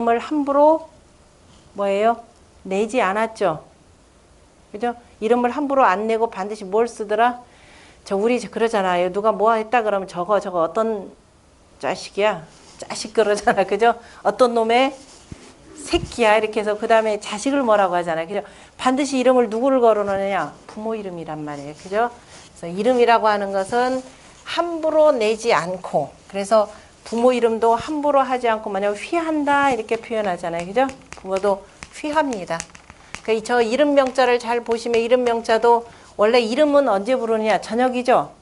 이름을 함부로 뭐예요? 내지 않았죠. 그죠? 이름을 함부로 안 내고 반드시 뭘 쓰더라? 저 우리 그러잖아요. 누가 뭐 했다 그러면 저거 저거 어떤 자식이야? 자식 그러잖아. 그죠? 어떤 놈의 새끼야 이렇게 해서 그 다음에 자식을 뭐라고 하잖아요. 그죠? 반드시 이름을 누구를 걸어놓느냐? 부모 이름이란 말이에요. 그죠? 그래서 이름이라고 하는 것은 함부로 내지 않고 그래서 부모 이름도 함부로 하지 않고 만약 휘한다 이렇게 표현하잖아요. 그죠? 부모도 휘합니다. 그저 이름 명자를 잘 보시면 이름 명자도 원래 이름은 언제 부르느냐? 저녁이죠.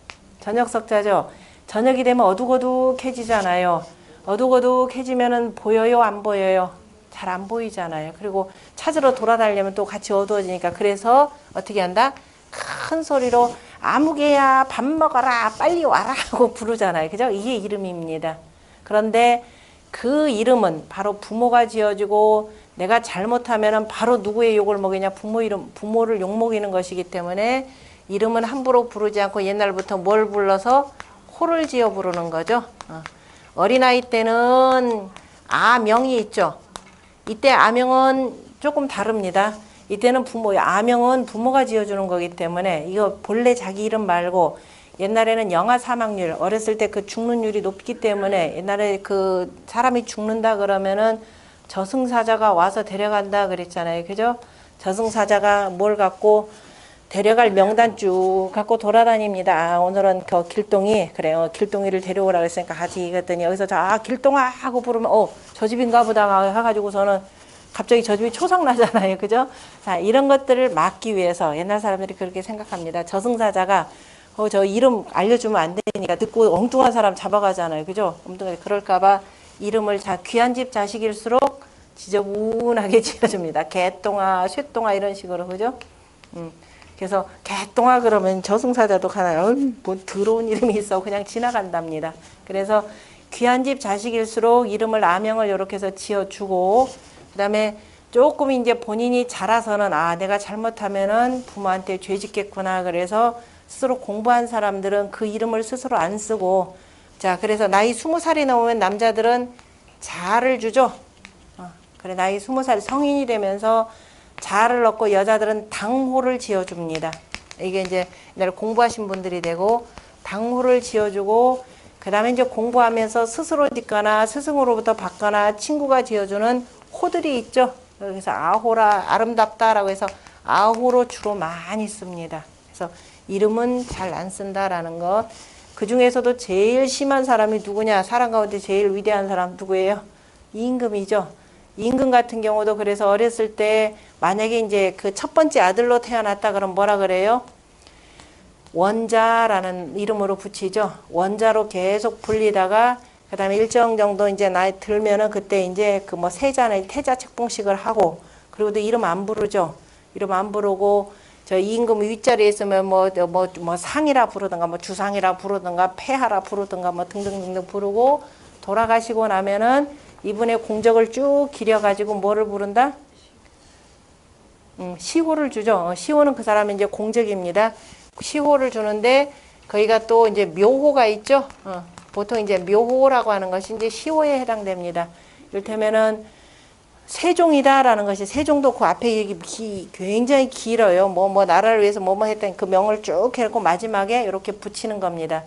저녁 석자죠. 저녁이 되면 어둑어둑해지잖아요. 어둑어둑해지면은 보여요, 안 보여요? 잘 안 보이잖아요. 그리고 찾으러 돌아다니려면 또 같이 어두워지니까 그래서 어떻게 한다? 큰 소리로 아무개야 밥 먹어라 빨리 와라 하고 부르잖아요. 그죠? 이게 이름입니다. 그런데 그 이름은 바로 부모가 지어주고 내가 잘못하면은 바로 누구의 욕을 먹이냐 부모 이름 부모를 욕 먹이는 것이기 때문에 이름은 함부로 부르지 않고 옛날부터 뭘 불러서 호를 지어 부르는 거죠. 어. 어린아이 때는 아명이 있죠. 이때 아명은 조금 다릅니다. 이때는 부모 아명은 부모가 지어주는 거기 때문에 이거 본래 자기 이름 말고 옛날에는 영아 사망률 어렸을 때 그 죽는율이 높기 때문에 옛날에 그 사람이 죽는다 그러면은 저승사자가 와서 데려간다 그랬잖아요. 그죠? 저승사자가 뭘 갖고 데려갈 명단 쭉 갖고 돌아다닙니다. 아, 오늘은 그 길동이 그래요. 길동이를 데려오라 그랬으니까 같이 그랬더니 여기서 자 길동아 하고 부르면 어 저 집인가 보다 해가지고서는 갑자기 저 집이 초상 나잖아요. 그죠? 자 이런 것들을 막기 위해서 옛날 사람들이 그렇게 생각합니다. 저승사자가 어, 저 이름 알려주면 안 되니까 듣고 엉뚱한 사람 잡아가잖아요. 그죠? 엉뚱한 그럴까봐 이름을 자 귀한 집 자식일수록 지저분하게 지어줍니다. 개똥아, 쇠똥아 이런 식으로 그죠? 음. 그래서 개똥아 그러면 저승사자도 가나요? 어이, 뭐 더러운 이름이 있어 그냥 지나간답니다. 그래서 귀한 집 자식일수록 이름을 아명을 이렇게 해서 지어주고 그다음에 조금 이제 본인이 자라서는 아 내가 잘못하면은 부모한테 죄 짓겠구나 그래서 스스로 공부한 사람들은 그 이름을 스스로 안 쓰고 자 그래서 나이 스무 살이 넘으면 남자들은 자를 주죠. 어, 그래 나이 스무 살 성인이 되면서 자를 넣고 여자들은 당호를 지어줍니다. 이게 이제 옛날에 공부하신 분들이 되고 당호를 지어주고 그 다음에 이제 공부하면서 스스로 짓거나 스승으로부터 받거나 친구가 지어주는 호들이 있죠. 그래서 아호라 아름답다라고 해서 아호로 주로 많이 씁니다. 그래서 이름은 잘 안 쓴다라는 것. 그 중에서도 제일 심한 사람이 누구냐? 사람 가운데 제일 위대한 사람 누구예요? 임금이죠. 임금 같은 경우도 그래서 어렸을 때 만약에 이제 그 첫 번째 아들로 태어났다 그러면 뭐라 그래요? 원자라는 이름으로 붙이죠. 원자로 계속 불리다가 그다음에 일정 정도 이제 나이 들면은 그때 이제 그 뭐 세자는 태자 책봉식을 하고 그리고도 이름 안 부르죠. 이름 안 부르고 저 임금 윗자리에 있으면 뭐 뭐 뭐 상이라 부르든가 뭐 주상이라 부르든가 폐하라 부르든가 뭐 등등등등 부르고 돌아가시고 나면은 이분의 공적을 쭉 기려 가지고 뭐를 부른다? 음, 시호를 주죠. 어, 시호는 그 사람의 이제 공적입니다. 시호를 주는데 거기가 또 이제 묘호가 있죠. 어, 보통 이제 묘호라고 하는 것이 이제 시호에 해당됩니다. 이를테면은 세종이다라는 것이 세종도 그 앞에 얘기 기, 굉장히 길어요. 뭐 뭐 나라를 위해서 뭐 뭐 했던 그 명을 쭉 해놓고 마지막에 이렇게 붙이는 겁니다.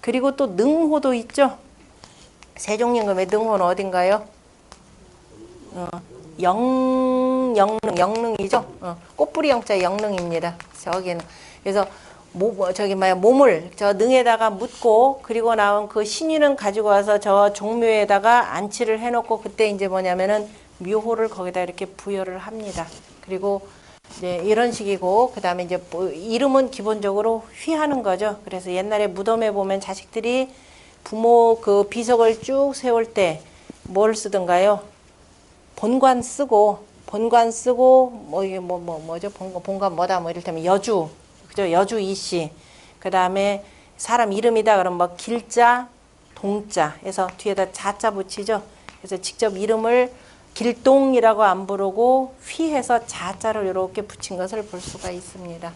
그리고 또 능호도 있죠. 세종임금의 능호는 어딘가요? 어, 영 영능 영능이죠. 어, 꽃뿌리 영자 영능입니다. 저기는 그래서 모, 뭐, 저기 뭐야 몸을 저 능에다가 묻고 그리고 나온 그 신인은 가지고 와서 저 종묘에다가 안치를 해놓고 그때 이제 뭐냐면은 묘호를 거기다 이렇게 부여를 합니다. 그리고 이제 이런 식이고 그 다음에 이제 뭐 이름은 기본적으로 휘하는 거죠. 그래서 옛날에 무덤에 보면 자식들이 부모 그 비석을 쭉 세울 때 뭘 쓰던가요? 본관 쓰고 본관 쓰고 뭐 이게 뭐 뭐 뭐, 죠 본관 본관 뭐다 뭐 이를테면 여주 그죠. 여주 이씨. 그 다음에 사람 이름이다 그러면 뭐 길자 동자 해서 뒤에다 자자 붙이죠. 그래서 직접 이름을 길동이라고 안 부르고 휘해서 자자를 이렇게 붙인 것을 볼 수가 있습니다.